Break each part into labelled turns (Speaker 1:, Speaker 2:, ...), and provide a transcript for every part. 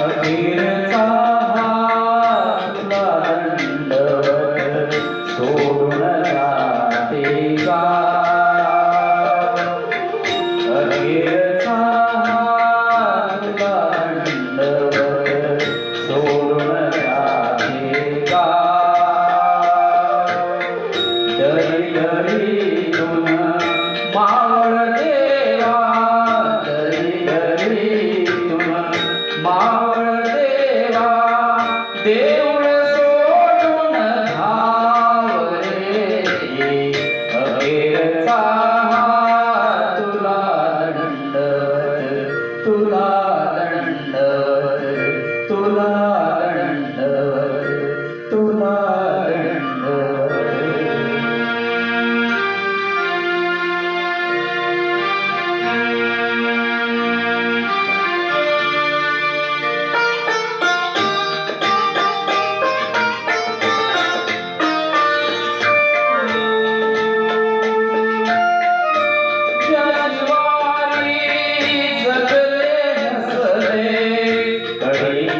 Speaker 1: Akhil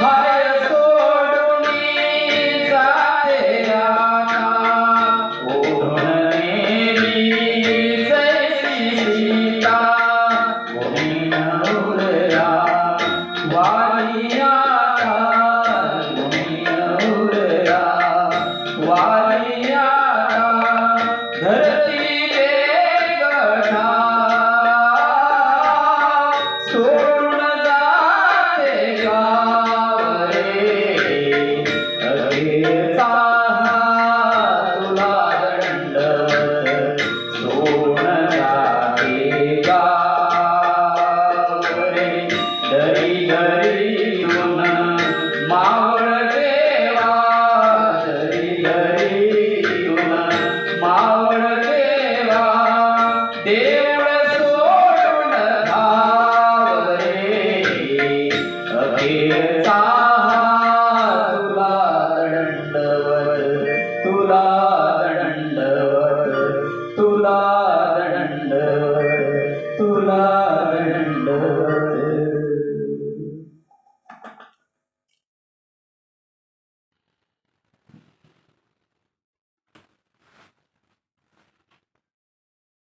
Speaker 1: Hallelujah. वेळचा तुला दंडवर तुला दंडवर तुला